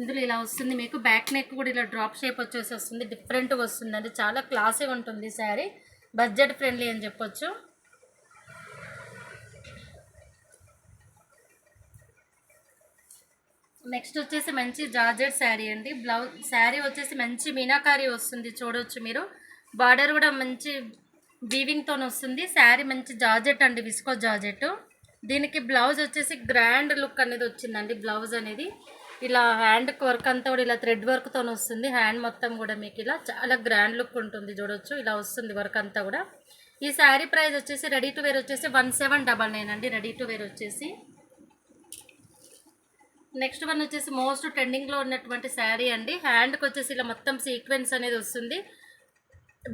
ఇందులో ఇలా వస్తుంది. మీకు బ్యాక్ నెక్ కూడా ఇలా డ్రాప్ షేప్ వచ్చేసి వస్తుంది. డిఫరెంట్గా వస్తుందండి చాలా క్లాసీగా ఉంటుంది శారీ బడ్జెట్ ఫ్రెండ్లీ అని చెప్పొచ్చు. నెక్స్ట్ వచ్చేసి మంచి జార్జెట్ శారీ అండి. బ్లౌజ్ శారీ వచ్చేసి మంచి మీనాకారి వస్తుంది చూడవచ్చు మీరు. బార్డర్ కూడా మంచి వీవింగ్తో వస్తుంది. శారీ మంచి జార్జెట్ అండి విస్కో జార్జెట్ దీనికి బ్లౌజ్ వచ్చేసి గ్రాండ్ లుక్ అనేది వచ్చిందండి బ్లౌజ్ అనేది. ఇలా హ్యాండ్ వర్క్ అంతా కూడా ఇలా థ్రెడ్ వర్క్తో వస్తుంది. హ్యాండ్ మొత్తం కూడా మీకు ఇలా చాలా గ్రాండ్ లుక్ ఉంటుంది చూడొచ్చు. ఇలా వస్తుంది వర్క్ అంతా కూడా. ఈ శారీ ప్రైస్ వచ్చేసి రెడీ టు వేర్ వచ్చేసి వన్ సెవెన్ డబల్ నైన్ అండి. రెడీ టు వేర్ వచ్చేసి. నెక్స్ట్ వన్ వచ్చేసి మోస్ట్ ట్రెండింగ్లో ఉన్నటువంటి శారీ అండి. హ్యాండ్కి వచ్చేసి ఇలా మొత్తం సీక్వెన్స్ అనేది వస్తుంది.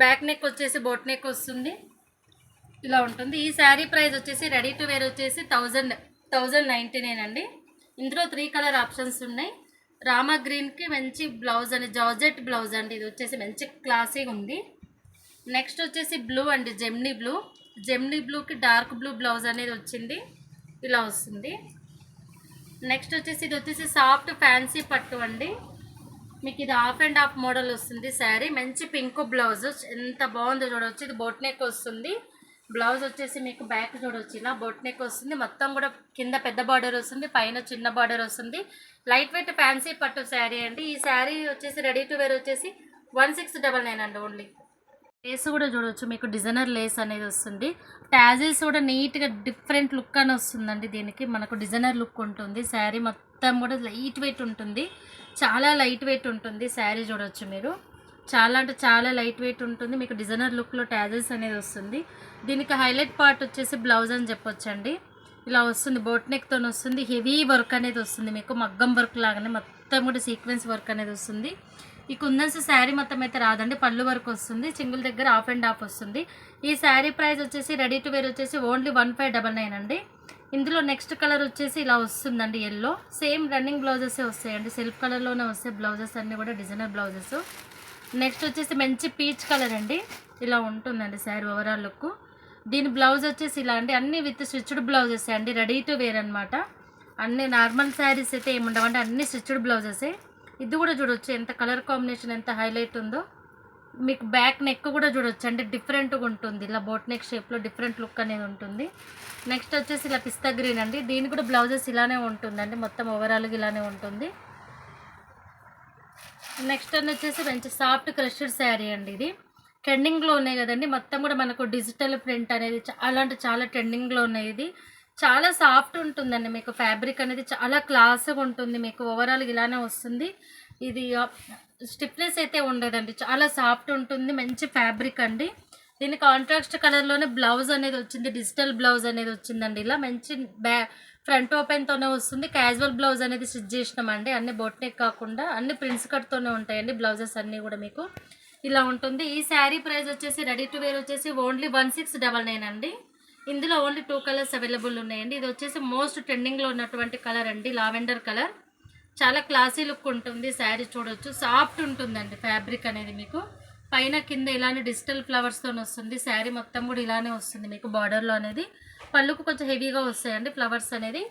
బ్యాక్ నెక్ వచ్చేసి బోట్ నెక్ వస్తుంది. ఇలా ఉంటుంది. ఈ శారీ ప్రైస్ వచ్చేసి రెడీ టు వేర్ వచ్చేసి థౌజండ్ థౌజండ్ నైంటీ నైన్ అండి. ఇందులో త్రీ కలర్ ఆప్షన్స్ ఉన్నాయి. రామా గ్రీన్కి మంచి బ్లౌజ్ అండి జార్జెట్ బ్లౌజ్ అండి. ఇది వచ్చేసి మంచి క్లాసీగా ఉంది. నెక్స్ట్ వచ్చేసి బ్లూ అండి జెమ్నీ బ్లూ జెమ్నీ బ్లూకి డార్క్ బ్లూ బ్లౌజ్ అనేది వచ్చింది. ఇలా వస్తుంది. నెక్స్ట్ వచ్చేసి ఇది వచ్చేసి సాఫ్ట్ ఫ్యాన్సీ పట్టు అండి. మీకు ఇది హాఫ్ అండ్ హాఫ్ మోడల్ వస్తుంది. శారీ మంచి పింక్ బ్లౌజ్ ఎంత బాగుందో చూడవచ్చు ఇది బొట్ నెక్ వస్తుంది. బ్లౌజ్ వచ్చేసి మీకు బ్యాక్ చూడవచ్చు ఇలా బొట్ నెక్ వస్తుంది. మొత్తం కూడా కింద పెద్ద బార్డర్ వస్తుంది. పైన చిన్న బార్డర్ వస్తుంది. లైట్ వెయిట్ ఫ్యాన్సీ పట్టు శారీ అండి. ఈ శారీ వచ్చేసి రెడీ టు వేర్ వచ్చేసి వన్ సిక్స్ డబల్ నైన్ అండి ఓన్లీ. లేస్ కూడా చూడవచ్చు మీకు డిజైనర్ లేస్ అనేది వస్తుంది. ట్యాజిల్స్ కూడా నీట్గా డిఫరెంట్ లుక్ అని వస్తుందండి దీనికి. మనకు డిజైనర్ లుక్ ఉంటుంది. శారీ మొత్తం కూడా లైట్ వెయిట్ ఉంటుంది. చాలా లైట్ వెయిట్ ఉంటుంది. శారీ చూడవచ్చు మీరు. చాలా అంటే చాలా లైట్ వెయిట్ ఉంటుంది. మీకు డిజైనర్ లుక్లో ట్యాజెస్ అనేది వస్తుంది. దీనికి హైలైట్ పార్ట్ వచ్చేసి బ్లౌజ్ అని చెప్పొచ్చండి. ఇలా వస్తుంది బోట్ నెక్తో వస్తుంది. హెవీ వర్క్ అనేది వస్తుంది మీకు. మగ్గం వర్క్ లాగానే మొత్తం కూడా సీక్వెన్స్ వర్క్ అనేది వస్తుంది. ఈ కుందన్స్ శారీ మొత్తం అయితే రాదండి. పళ్ళు వరకు వస్తుంది. చింగుల దగ్గర ఆఫ్ అండ్ ఆఫ్ వస్తుంది. ఈ శారీ ప్రైస్ వచ్చేసి రెడీ టు వేర్ వచ్చేసి only one five double nine అండి. ఇందులో నెక్స్ట్ కలర్ వచ్చేసి ఇలా వస్తుందండి ఎల్లో సేమ్ రన్నింగ్ బ్లౌజెస్ వస్తాయండి. సెల్ఫ్ కలర్లోనే వస్తాయి బ్లౌజెస్ అన్నీ కూడా డిజైనర్ బ్లౌజెస్ నెక్స్ట్ వచ్చేసి మంచి పీచ్ కలర్ అండి. ఇలా ఉంటుందండి శారీ ఓవరాల్ లుక్ దీని బ్లౌజ్ వచ్చేసి ఇలా అండి. అన్ని విత్ స్టిచ్డ్ బ్లౌజెస్ అండి. రెడీ టు వేర్ అనమాట అన్ని నార్మల్ శారీస్ అయితే ఏముండవండి అన్ని స్టిచ్డ్ బ్లౌజెసే ఇది కూడా చూడొచ్చు. ఎంత కలర్ కాంబినేషన్ ఎంత హైలైట్ ఉందో. మీకు బ్యాక్ నెక్ కూడా చూడొచ్చు. అంటే డిఫరెంట్గా ఉంటుంది. ఇలా బోట్ నెక్ షేప్లో డిఫరెంట్ లుక్ అనేది ఉంటుంది. నెక్స్ట్ వచ్చేసి ఇలా పిస్తా గ్రీన్ అండి. దీని కూడా బ్లౌజెస్ ఇలానే ఉంటుందండి. మొత్తం ఓవరాల్గా ఇలానే ఉంటుంది. నెక్స్ట్ అని వచ్చేసి మంచి సాఫ్ట్ క్రషెడ్ శారీ అండి ఇది. ట్రెండింగ్లో ఉన్నాయి కదండి. మొత్తం కూడా మనకు డిజిటల్ ప్రింట్ అనేది చాలా అంటే చాలా ట్రెండింగ్లో ఉన్నాయి ఇది. చాలా సాఫ్ట్ ఉంటుందండి మీకు ఫ్యాబ్రిక్ అనేది. చాలా క్లాస్గా ఉంటుంది మీకు. ఓవరాల్ ఇలానే వస్తుంది. ఇది స్టిఫ్నెస్ అయితే ఉండదండి. చాలా సాఫ్ట్ ఉంటుంది. మంచి ఫ్యాబ్రిక్ అండి. దీని కాంట్రాక్ట్ కలర్లోనే బ్లౌజ్ అనేది వచ్చింది. డిజిటల్ బ్లౌజ్ అనేది వచ్చిందండి. ఇలా మంచి బ్యా ఫ్రంట్ ఓపెన్తోనే వస్తుంది. క్యాజువల్ బ్లౌజ్ అనేది స్టిచ్ చేసినామండి. అన్ని బొట్నెక్ కాకుండా అన్ని ప్రిన్స్ కట్తోనే ఉంటాయండి బ్లౌజెస్ అన్నీ కూడా మీకు. ఇలా ఉంటుంది. ఈ శారీ ప్రైస్ వచ్చేసి రెడీ టు వేర్ వచ్చేసి only one six double nine అండి. ఇందులో ఓన్లీ టూ కలర్స్ అవైలబుల్ ఉన్నాయండి. ఇది వచ్చేసి మోస్ట్ ట్రెండింగ్లో ఉన్నటువంటి కలర్ అండి. లావెండర్ కలర్ చాలా క్లాసీ లుక్ ఉంటుంది. శారీ చూడొచ్చు. సాఫ్ట్ ఉంటుందండి ఫ్యాబ్రిక్ అనేది మీకు. పైన కింద ఇలానే డిజిటల్ ఫ్లవర్స్తో వస్తుంది. శారీ మొత్తం కూడా ఇలానే వస్తుంది మీకు బార్డర్లో అనేది. పళ్ళుకు కొంచెం హెవీగా వస్తాయండి ఫ్లవర్స్ అనేది.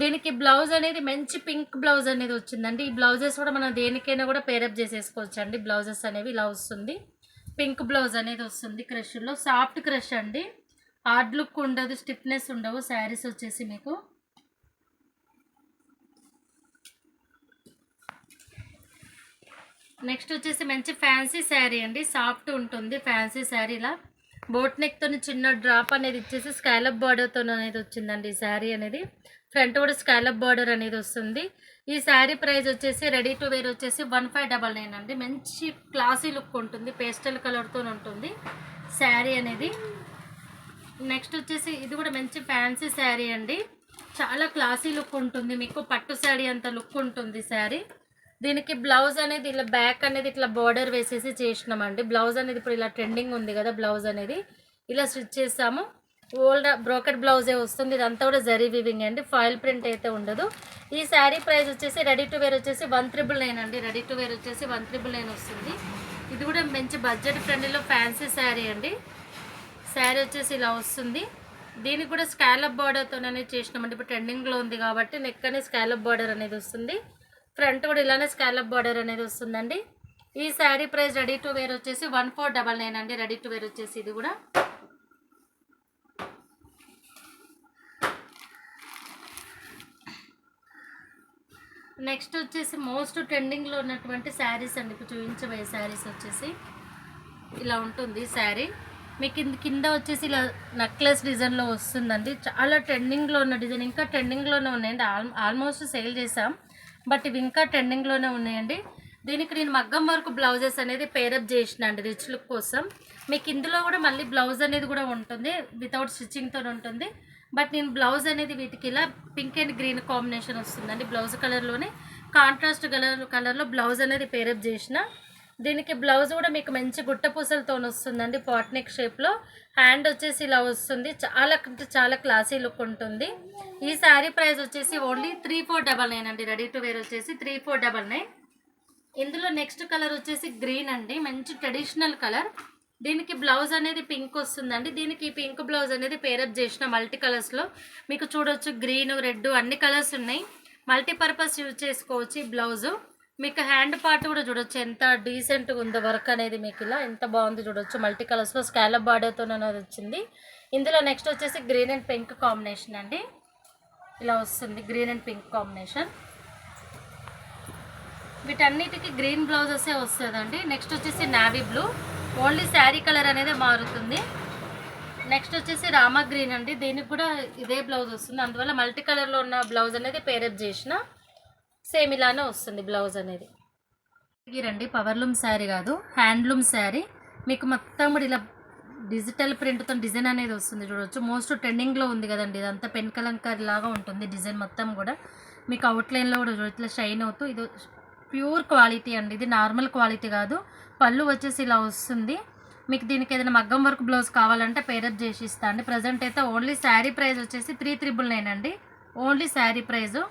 దీనికి బ్లౌజ్ అనేది మంచి పింక్ బ్లౌజ్ అనేది వచ్చిందండి. ఈ బ్లౌజెస్ కూడా మనం దేనికైనా కూడా పేరప్ చేసేసుకోవచ్చు అండి బ్లౌజెస్ అనేవి ఇలా వస్తుంది. పింక్ బ్లౌజ్ అనేది వస్తుంది క్రష్లో. సాఫ్ట్ క్రష్ అండి. హార్డ్ లుక్ ఉండదు స్టిఫ్నెస్ ఉండవు శారీస్ వచ్చేసి మీకు. నెక్స్ట్ వచ్చేసి మంచి ఫ్యాన్సీ శారీ అండి. సాఫ్ట్ ఉంటుంది ఫ్యాన్సీ శారీలా బోట్ నెక్తో చిన్న డ్రాప్ అనేది ఇచ్చేసి స్కాలప్ బార్డర్తో అనేది వచ్చిందండి ఈ శారీ అనేది. ఫ్రంట్ కూడా స్కాలప్ బార్డర్ అనేది వస్తుంది. ఈ శారీ ప్రైస్ వచ్చేసి రెడీ టు వేర్ వచ్చేసి వన్ ఫైవ్ డబల్ నైన్ అండి. మంచి క్లాసీ లుక్ ఉంటుంది పేస్టల్ కలర్తో ఉంటుంది శారీ అనేది. నెక్స్ట్ వచ్చేసి ఇది కూడా మంచి ఫ్యాన్సీ శారీ అండి. చాలా క్లాసీ లుక్ ఉంటుంది మీకు పట్టు శారీ అంత లుక్ ఉంటుంది శారీ. దీనికి బ్లౌజ్ అనేది ఇలా బ్యాక్ అనేది ఇట్లా బార్డర్ వేసేసి చేసినామండి. బ్లౌజ్ అనేది ఇప్పుడు ఇలా ట్రెండింగ్ ఉంది కదా బ్లౌజ్ అనేది. ఇలా స్టిచ్ చేసాము. ఓల్డ్ బ్రోకెట్ బ్లౌజే వస్తుంది. ఇదంతా కూడా జరీ వివింగ్ అండి. ఫాయిల్ ప్రింట్ అయితే ఉండదు. ఈ శారీ ప్రైస్ వచ్చేసి రెడీ టు వేర్ వచ్చేసి వన్ త్రిబుల్ నైన్ అండి. రెడీ టు వేర్ వచ్చేసి వన్ త్రిబుల్ నైన్ వస్తుంది. ఇది కూడా మంచి బడ్జెట్ ఫ్రెండ్లీలో ఫ్యాన్సీ శారీ అండి. శారీ వచ్చేసి ఇలా వస్తుంది. దీనికి కూడా స్కాలప్ బార్డర్తో అనేది చేసినామండి. ఇప్పుడు ట్రెండింగ్లో ఉంది కాబట్టి నెక్ అనేది స్కాలప్ బార్డర్ అనేది వస్తుంది. ఫ్రంట్ కూడా ఇలానే స్కాలప్ బార్డర్ అనేది వస్తుందండి. ఈ sari price ready to wear వచ్చేసి వన్ ఫోర్ డబల్ నైన్ అండి. రెడీ టు వేర్ వచ్చేసి ఇది కూడా. నెక్స్ట్ వచ్చేసి మోస్ట్ ట్రెండింగ్లో ఉన్నటువంటి శారీస్ అండి. ఇప్పుడు చూపించబోయే శారీస్ వచ్చేసి ఇలా ఉంటుంది శారీ. మీకు కింద కింద వచ్చేసి ఇలా నెక్లెస్ డిజైన్లో వస్తుందండి. చాలా ట్రెండింగ్లో ఉన్న డిజైన్. ఇంకా ట్రెండింగ్లోనే ఉన్నాయండి. ఆల్ ఆల్మోస్ట్ సేల్ చేసాం బట్ ఇవి ఇంకా ట్రెండింగ్లోనే ఉన్నాయండి. దీనికి నేను మగ్గం వర్క్ బ్లౌజెస్ అనేది పేరప్ చేసిన అండి రిచ్ లుక్ కోసం. మీకు ఇందులో కూడా మళ్ళీ బ్లౌజ్ అనేది కూడా ఉంటుంది వితౌట్ స్టిచ్చింగ్తో ఉంటుంది. బట్ నేను బ్లౌజ్ అనేది వీటికి ఇలా పింక్ అండ్ గ్రీన్ కాంబినేషన్ వస్తుందండి బ్లౌజ్ కలర్లోనే కాంట్రాస్ట్ కలర్ కలర్లో బ్లౌజ్ అనేది పేరప్ చేసిన దీనికి బ్లౌజ్ కూడా మీకు మంచి గుట్ట పూసలతో వస్తుందండి పాట్ నెక్ షేప్లో హ్యాండ్ వచ్చేసి ఇలా వస్తుంది. చాలా అంటే చాలా క్లాసీ లుక్ ఉంటుంది. ఈ శారీ ప్రైస్ వచ్చేసి only three four double nine అండి. రెడీ టు వేర్ వచ్చేసి త్రీ ఫోర్ డబల్ నైన్ ఇందులో నెక్స్ట్ కలర్ వచ్చేసి గ్రీన్ అండి. మంచి ట్రెడిషనల్ కలర్ దీనికి బ్లౌజ్ అనేది పింక్ వస్తుందండి. దీనికి ఈ పింక్ బ్లౌజ్ అనేది పేరప్ చేసిన మల్టీ కలర్స్లో మీకు చూడొచ్చు గ్రీన్ రెడ్ అన్ని కలర్స్ ఉన్నాయి. మల్టీపర్పస్ యూజ్ చేసుకోవచ్చు ఈ బ్లౌజు. మీకు హ్యాండ్ పార్ట్ కూడా చూడొచ్చు. ఎంత డీసెంట్గా ఉందో వర్క్ అనేది మీకు ఇలా ఎంత బాగుంది చూడొచ్చు. మల్టీ కలర్స్లో స్కాలప్ బార్డర్తో అనేది వచ్చింది. ఇందులో నెక్స్ట్ వచ్చేసి గ్రీన్ అండ్ పింక్ కాంబినేషన్ అండి. ఇలా వస్తుంది గ్రీన్ అండ్ పింక్ కాంబినేషన్ వీటన్నిటికి గ్రీన్ బ్లౌజెసే వస్తుందండి. నెక్స్ట్ వచ్చేసి navy blue only sari colour అనేది మారుతుంది. నెక్స్ట్ వచ్చేసి రామా గ్రీన్ అండి. దీనికి కూడా ఇదే బ్లౌజ్ వస్తుంది. అందువల్ల మల్టీ కలర్లో ఉన్న బ్లౌజ్ అనేది పేరప్ చేసిన సేమ్ ఇలానే వస్తుంది బ్లౌజ్ అనేది. రండి పవర్లూమ్ శారీ కాదు హ్యాండ్లూమ్ శారీ మీకు మొత్తం కూడా ఇలా డిజిటల్ ప్రింట్తో డిజైన్ అనేది వస్తుంది చూడొచ్చు. మోస్ట్ ట్రెండింగ్లో ఉంది కదండి ఇదంతా పెన్ కలంకారీ లాగా ఉంటుంది డిజైన్ మొత్తం కూడా. మీకు అవుట్లైన్లో కూడా చూడవచ్చు ఇట్లా షైన్ అవుతూ ఇది ప్యూర్ క్వాలిటీ అండి ఇది నార్మల్ క్వాలిటీ కాదు. పళ్ళు వచ్చేసి ఇలా వస్తుంది. మీకు దీనికి ఏదైనా మగ్గం వర్క్ బ్లౌజ్ కావాలంటే పేరప్ చేసి ఇస్తా అండి. ప్రజెంట్ అయితే ఓన్లీ శారీ ప్రైస్ వచ్చేసి త్రీ త్రిబుల్ నైన్ అండి. ఓన్లీ శారీ ప్రైజు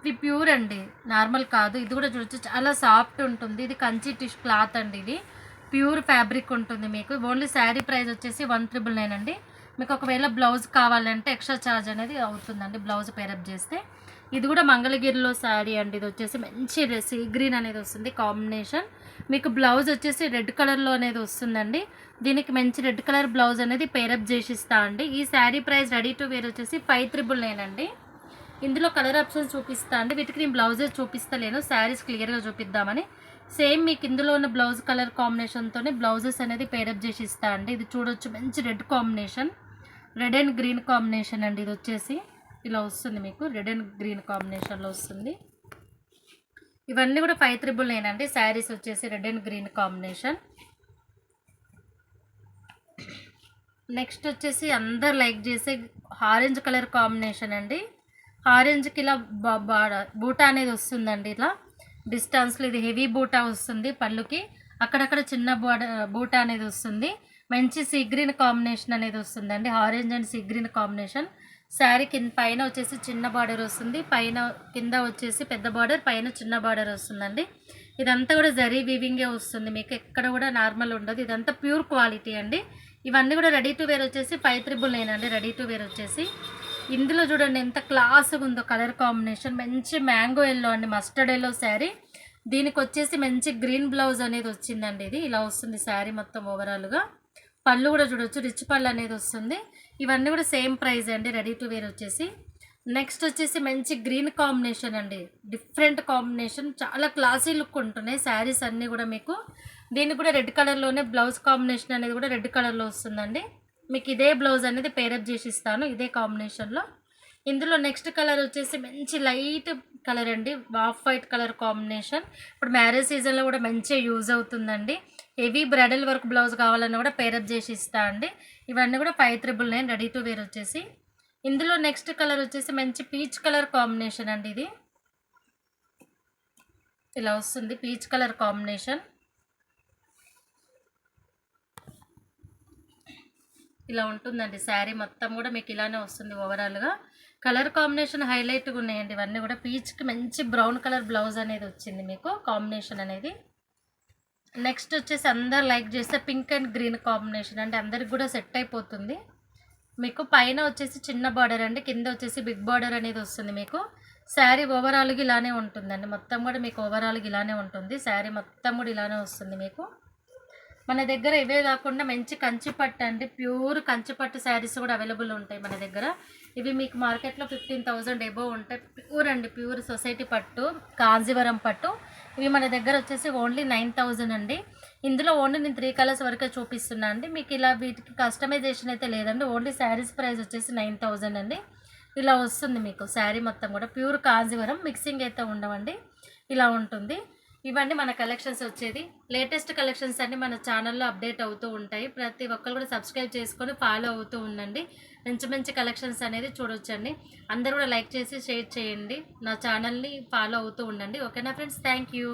ఇది ప్యూర్ అండి. నార్మల్ కాదు. ఇది కూడా చూడొచ్చు. చాలా సాఫ్ట్ ఉంటుంది. ఇది కంచి టిష్ క్లాత్ అండి ఇది. ప్యూర్ ఫ్యాబ్రిక్ ఉంటుంది మీకు. ఓన్లీ శారీ ప్రైస్ వచ్చేసి వన్ త్రిబుల్ నైన్ అండి. మీకు ఒకవేళ బ్లౌజ్ కావాలంటే ఎక్స్ట్రా ఛార్జ్ అనేది అవుతుందండి బ్లౌజ్ పేరప్ చేస్తే. ఇది కూడా మంగళగిరిలో శారీ అండి. ఇది వచ్చేసి మంచి సీ గ్రీన్ అనేది వస్తుంది కాంబినేషన్. మీకు బ్లౌజ్ వచ్చేసి రెడ్ కలర్లో అనేది వస్తుందండి. దీనికి మంచి రెడ్ కలర్ బ్లౌజ్ అనేది పేరప్ చేసిస్తా అండి. ఈ sari price ready to wear వచ్చేసి ఫైవ్ త్రిబుల్ నైన్ అండి. ఇందులో కలర్ ఆప్షన్స్ చూపిస్తా అండి వీటికి నేను బ్లౌజెస్ చూపిస్తలేను. శారీస్ క్లియర్గా చూపిద్దామని. సేమ్ మీకు ఇందులో ఉన్న బ్లౌజ్ కలర్ కాంబినేషన్తోనే బ్లౌజెస్ అనేది పేరప్ చేసి ఇస్తా అండి. ఇది చూడొచ్చు. మంచి red combination. Red and green combination అండి ఇది వచ్చేసి. ఇలా వస్తుంది మీకు. రెడ్ అండ్ గ్రీన్ కాంబినేషన్లో వస్తుంది. ఇవన్నీ కూడా ఫైవ్ త్రిబుల్ నైన్ అండి. శారీస్ వచ్చేసి red and green combination. Next వచ్చేసి అందరు లైక్ చేసే ఆరెంజ్ కలర్ కాంబినేషన్ అండి. ఆరెంజ్కి ఇలా బూటా అనేది వస్తుందండి ఇలా. డిస్టెన్స్లో ఇది హెవీ బూటా వస్తుంది పళ్ళుకి. అక్కడక్కడ చిన్న బూట బూటా అనేది వస్తుంది. మంచి సీ గ్రీన్ కాంబినేషన్ అనేది వస్తుందండి. Orange and sea green combination sari కింద పైన వచ్చేసి చిన్న బార్డర్ వస్తుంది. పైన కింద వచ్చేసి పెద్ద బార్డర్ పైన చిన్న బార్డర్ వస్తుందండి. ఇదంతా కూడా జరీ వీవింగే వస్తుంది. మీకు ఎక్కడ కూడా నార్మల్ ఉండదు. ఇదంతా ప్యూర్ క్వాలిటీ అండి. ఇవన్నీ కూడా రెడీ టు వేర్ వచ్చేసి ఫైవ్ త్రిబుల్ నైన్ అండి. రెడీ టు వేర్ వచ్చేసి. ఇందులో చూడండి ఎంత క్లాస్గా ఉందో కలర్ కాంబినేషన్ మంచి మ్యాంగో ఎల్లో అండి మస్టర్డ్ ఎల్లో శారీ దీనికి వచ్చేసి మంచి గ్రీన్ బ్లౌజ్ అనేది వచ్చిందండి ఇది. ఇలా వస్తుంది శారీ మొత్తం ఓవరాల్గా పళ్ళు కూడా చూడొచ్చు రిచ్ పళ్ళు అనేది వస్తుంది. ఇవన్నీ కూడా సేమ్ ప్రైస్ అండి రెడీ టు వేర్ వచ్చేసి. నెక్స్ట్ వచ్చేసి మంచి గ్రీన్ కాంబినేషన్ అండి. డిఫరెంట్ కాంబినేషన్ చాలా క్లాసీ లుక్ ఉంటున్నాయి. శారీస్ అన్నీ కూడా మీకు. దీనికి కూడా రెడ్ కలర్లోనే బ్లౌజ్ కాంబినేషన్ అనేది కూడా రెడ్ కలర్లో వస్తుందండి. మీకు ఇదే బ్లౌజ్ అనేది పేరప్ చేసి ఇస్తాను ఇదే కాంబినేషన్లో ఇందులో నెక్స్ట్ కలర్ వచ్చేసి మంచి లైట్ కలర్ అండి ఆఫ్ వైట్ కలర్ కాంబినేషన్ ఇప్పుడు మ్యారేజ్ సీజన్లో కూడా మంచిగా యూజ్ అవుతుందండి. హెవీ బ్రైడల్ వర్క్ బ్లౌజ్ కావాలన్నా కూడా పేరప్ చేసి ఇస్తా అండి. ఇవన్నీ కూడా five triple nine ready to wear వచ్చేసి. ఇందులో నెక్స్ట్ కలర్ వచ్చేసి మంచి పీచ్ కలర్ కాంబినేషన్ అండి ఇది. ఇలా వస్తుంది పీచ్ కలర్ కాంబినేషన్ ఇలా ఉంటుందండి. శారీ మొత్తం కూడా మీకు ఇలానే వస్తుంది ఓవరాల్గా. కలర్ కాంబినేషన్ హైలైట్గా ఉన్నాయండి. ఇవన్నీ కూడా పీచ్కి మంచి బ్రౌన్ కలర్ బ్లౌజ్ అనేది వచ్చింది మీకు కాంబినేషన్ అనేది. నెక్స్ట్ వచ్చేసి అందరు లైక్ చేస్తే పింక్ అండ్ గ్రీన్ కాంబినేషన్ అంటే అందరికి కూడా సెట్ అయిపోతుంది. మీకు పైన వచ్చేసి చిన్న బార్డర్ అండి. కింద వచ్చేసి బిగ్ బార్డర్ అనేది వస్తుంది మీకు. శారీ ఓవరాల్గా ఇలానే ఉంటుందండి. మొత్తం కూడా మీకు ఓవరాల్గా ఇలానే ఉంటుంది. శారీ మొత్తం కూడా ఇలానే వస్తుంది మీకు. మన దగ్గర ఇవే కాకుండా మంచి కంచిపట్టు అండి. ప్యూర్ కంచిపట్టు శారీస్ కూడా అవైలబుల్ ఉంటాయి మన దగ్గర. ఇవి మీకు మార్కెట్లో ఫిఫ్టీన్ థౌజండ్ ఎబో ఉంటాయి ప్యూర్ అండి ప్యూర్ సొసైటీ పట్టు కాంజీవరం పట్టు. ఇవి మన దగ్గర వచ్చేసి ఓన్లీ నైన్ థౌజండ్ అండి. ఇందులో ఓన్లీ నేను త్రీ కలర్స్ వరకే చూపిస్తున్నా అండి. మీకు ఇలా వీటికి కస్టమైజేషన్ అయితే లేదండి. ఓన్లీ శారీస్ ప్రైస్ వచ్చేసి నైన్ థౌజండ్ అండి. ఇలా వస్తుంది మీకు శారీ మొత్తం కూడా. ప్యూర్ కాంజీవరం మిక్సింగ్ అయితే ఉండవండి. ఇలా ఉంటుంది. ఇవన్నీ మన కలెక్షన్స్ వచ్చేది. లేటెస్ట్ కలెక్షన్స్ అన్ని మన ఛానల్లో అప్డేట్ అవుతూ ఉంటాయి. ప్రతి ఒక్కరు కూడా సబ్స్క్రైబ్ చేసుకొని ఫాలో అవుతూ ఉండండి. మంచి మంచి కలెక్షన్స్ అనేది చూడొచ్చండి. అందరూ కూడా లైక్ చేసి షేర్ చేయండి. నా ఛానల్ని ఫాలో అవుతూ ఉండండి. ఓకేనా ఫ్రెండ్స్? Thank you.